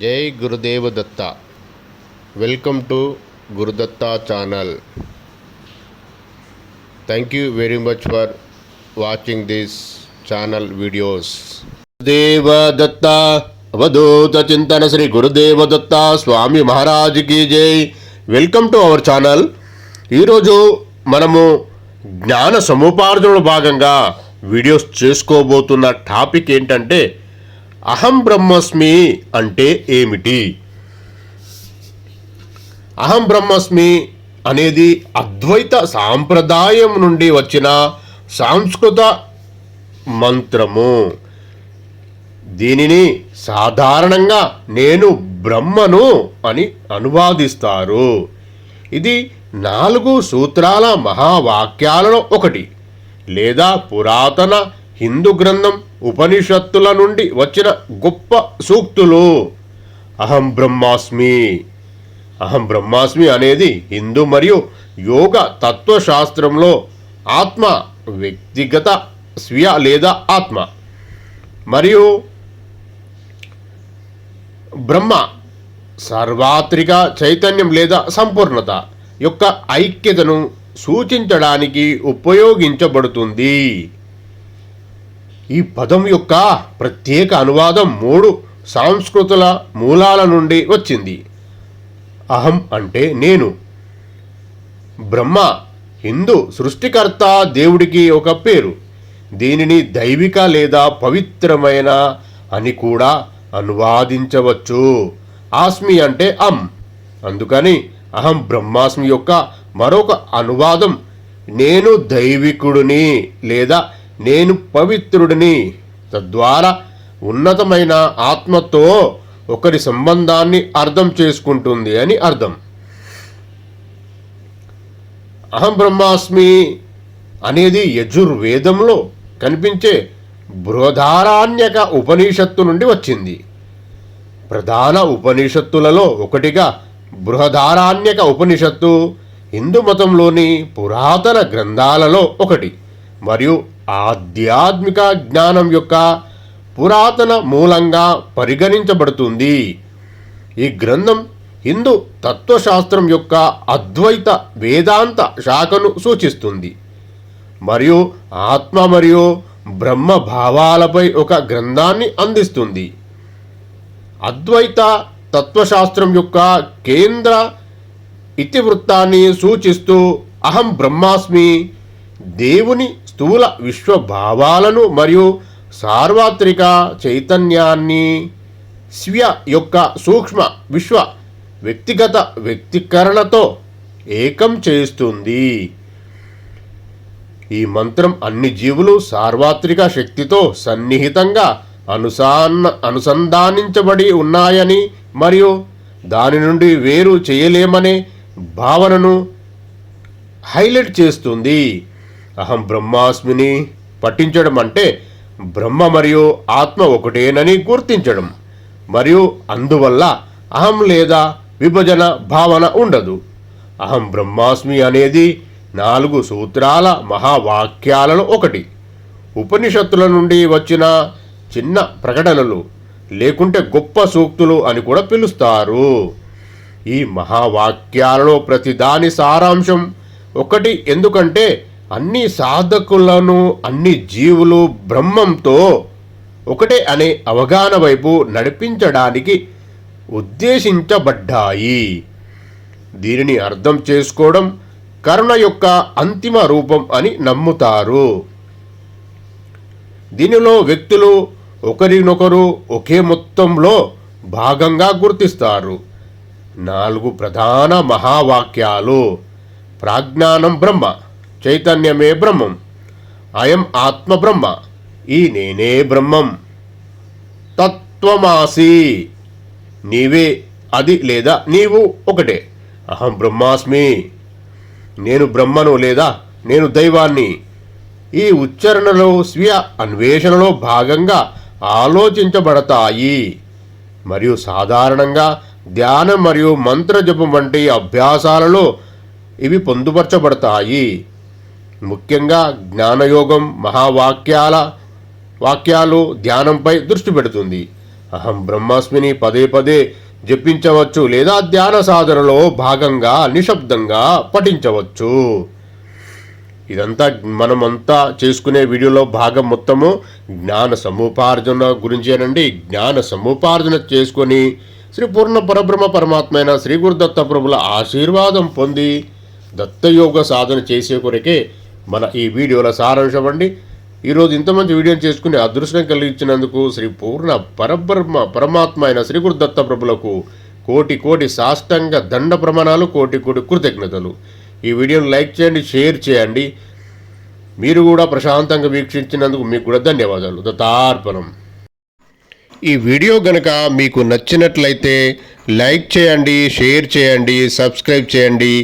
Jai Gurudeva Datta. Welcome to Gurudatta channel. Thank you very much for watching this channel videos Gurudeva Datta Avadhuta చింతన శ్రీ గురుదేవ దత్త స్వామి మహారాజుకి జై. Welcome to our channel ఈరోజు మనము జ్ఞాన సముపార్జనలో భాగంగా వీడియోస్ చేసుకోబోతున్న టాపిక్ ఏంటంటే అహం బ్రహ్మస్మి అంటే ఏమిటి? అహం బ్రహ్మస్మి అనేది అద్వైత సాంప్రదాయం నుండి వచ్చిన సాంస్కృత మంత్రము. దీనిని సాధారణంగా నేను బ్రహ్మను అని అనువాదిస్తారు. ఇది నాలుగు సూత్రాల మహావాక్యాలలో ఒకటి. లేదా పురాతన హిందూ గ్రంథం ఉపనిషత్తుల నుండి వచ్చిన గొప్ప సూక్తులు. అహం బ్రహ్మాస్మి. అహం బ్రహ్మాస్మి అనేది హిందూ మరియు యోగ తత్వశాస్త్రంలో ఆత్మ వ్యక్తిగత స్వీయ లేదా ఆత్మ. మరియు బ్రహ్మ సార్వత్రిక చైతన్యం లేదా సంపూర్ణత యొక్క ఐక్యతను సూచించడానికి ఉపయోగించబడుతుంది. ఈ పదం యొక్క ప్రత్యేక అనువాదం మూడు సాంస్కృతుల మూలాల నుండి వచ్చింది. అహం అంటే నేను. బ్రహ్మ హిందూ సృష్టికర్త దేవుడికి ఒక పేరు. దీనిని దైవిక లేదా పవిత్రమైన అని కూడా అనువాదించవచ్చు. ఆస్మి అంటే అం. అందుకని అహం బ్రహ్మాస్మి యొక్క మరొక అనువాదం నేను దైవికుడిని లేదా నేను పవిత్రుడిని. తద్వారా ఉన్నతమైన ఆత్మతో ఒకరి సంబంధాన్ని అర్థం చేసుకుంటుంది అని అర్థం. అహం బ్రహ్మాస్మి అనేది యజుర్వేదంలో కనిపించే బృహదారాణ్యక ఉపనిషత్తు నుండి వచ్చింది. ప్రధాన ఉపనిషత్తులలో ఒకటిగా బృహదారాణ్యక ఉపనిషత్తు హిందూ మతంలోని పురాతన గ్రంథాలలో ఒకటి. మరియు ఆధ్యాత్మిక జ్ఞానం యొక్క పురాతన మూలంగా పరిగణించబడుతుంది. ఈ గ్రంథం హిందూ తత్వశాస్త్రం యొక్క అద్వైత వేదాంత శాఖను సూచిస్తుంది. మరియు ఆత్మ మరియు బ్రహ్మ భావాలపై ఒక గ్రంథాన్ని అందిస్తుంది. అద్వైత తత్వశాస్త్రం యొక్క కేంద్ర ఇతివృత్తాన్ని సూచిస్తూ అహం బ్రహ్మాస్మి దేవుని స్థూల విశ్వభావాలను మరియు సార్వత్రిక చైతన్యాన్ని స్వ్య యొక్క సూక్ష్మ విశ్వ వ్యక్తిగత వ్యక్తీకరణతో ఏకం చేస్తుంది. ఈ మంత్రం అన్ని జీవులు సార్వత్రిక శక్తితో సన్నిహితంగా అనుసాన్న అనుసంధానించబడి ఉన్నాయని మరియు దాని నుండి వేరు చేయలేమనే భావనను హైలైట్ చేస్తుంది. అహం బ్రహ్మాస్మిని పఠించడం అంటే బ్రహ్మ మరియు ఆత్మ ఒకటేనని గుర్తించడం. మరియు అందువల్ల అహం లేదా విభజన భావన ఉండదు. అహం బ్రహ్మాస్మి అనేది నాలుగు సూత్రాల మహావాక్యాలలో ఒకటి. ఉపనిషత్తుల నుండి వచ్చిన చిన్న ప్రకటనలు లేకుంటే గొప్ప సూక్తులు అని కూడా పిలుస్తారు. ఈ మహావాక్యాలలో ప్రతిదాని సారాంశం ఒకటి. ఎందుకంటే అన్ని సాధకులను అన్ని జీవులు బ్రహ్మంతో ఒకటే అనే అవగాహన వైపు నడిపించడానికి ఉద్దేశించబడ్డాయి. దీనిని అర్థం చేసుకోవడం కరుణ యొక్క అంతిమ రూపం అని నమ్ముతారు. దీనిలో వ్యక్తులు ఒకరినొకరు ఒకే మొత్తంలో భాగంగా గుర్తిస్తారు. నాలుగు ప్రధాన మహావాక్యాలు. ప్రాజ్ఞానం బ్రహ్మ. చైతన్యమే బ్రహ్మం. అయం ఆత్మ బ్రహ్మ ఈ నేనే బ్రహ్మం. తత్వమాసి నీవే అది లేదా నీవు ఒకటే. అహం బ్రహ్మాస్మి నేను బ్రహ్మను లేదా నేను దైవాన్ని. ఈ ఉచ్చారణలో స్వీయ అన్వేషణలో భాగంగా ఆలోచించబడతాయి. మరియు సాధారణంగా ధ్యానం మరియు మంత్రజపం వంటి అభ్యాసాలలో ఇవి పొందుపరచబడతాయి. ముఖ్యంగా జ్ఞానయోగం మహావాక్యాల వాక్యాలు ధ్యానంపై దృష్టి పెడుతుంది. అహం బ్రహ్మాస్మిని పదే పదే జపించవచ్చు లేదా ధ్యాన సాధనలో భాగంగా నిశ్శబ్దంగా పఠించవచ్చు. ఇదంతా మనమంతా చేసుకునే వీడియోలో భాగం మొత్తము జ్ఞాన సముపార్జన గురించేనండి. జ్ఞాన సముపార్జన చేసుకొని శ్రీ పూర్ణ పరబ్రహ్మ పరమాత్మైన శ్రీ గురుదత్త ప్రభుల ఆశీర్వాదం పొంది దత్తయోగ సాధన చేసే కొరకే మన ఈ వీడియోల సారాంశం అండి. ఈరోజు ఇంత మంచి వీడియోని చేసుకుని అదృష్టం కలిగించినందుకు శ్రీ పూర్ణ పరబ్రహ్మ పరమాత్మ అయిన శ్రీ గురుదత్త ప్రభులకు కోటి కోటి సాష్టంగ దండ ప్రమాణాలు కోటి కోటి కృతజ్ఞతలు. ఈ వీడియోను లైక్ చేయండి షేర్ చేయండి. మీరు కూడా ప్రశాంతంగా వీక్షించినందుకు మీకు కూడా ధన్యవాదాలు. దత్తార్పణం. ఈ వీడియో గనక మీకు నచ్చినట్లయితే లైక్ చేయండి షేర్ చేయండి సబ్స్క్రైబ్ చేయండి.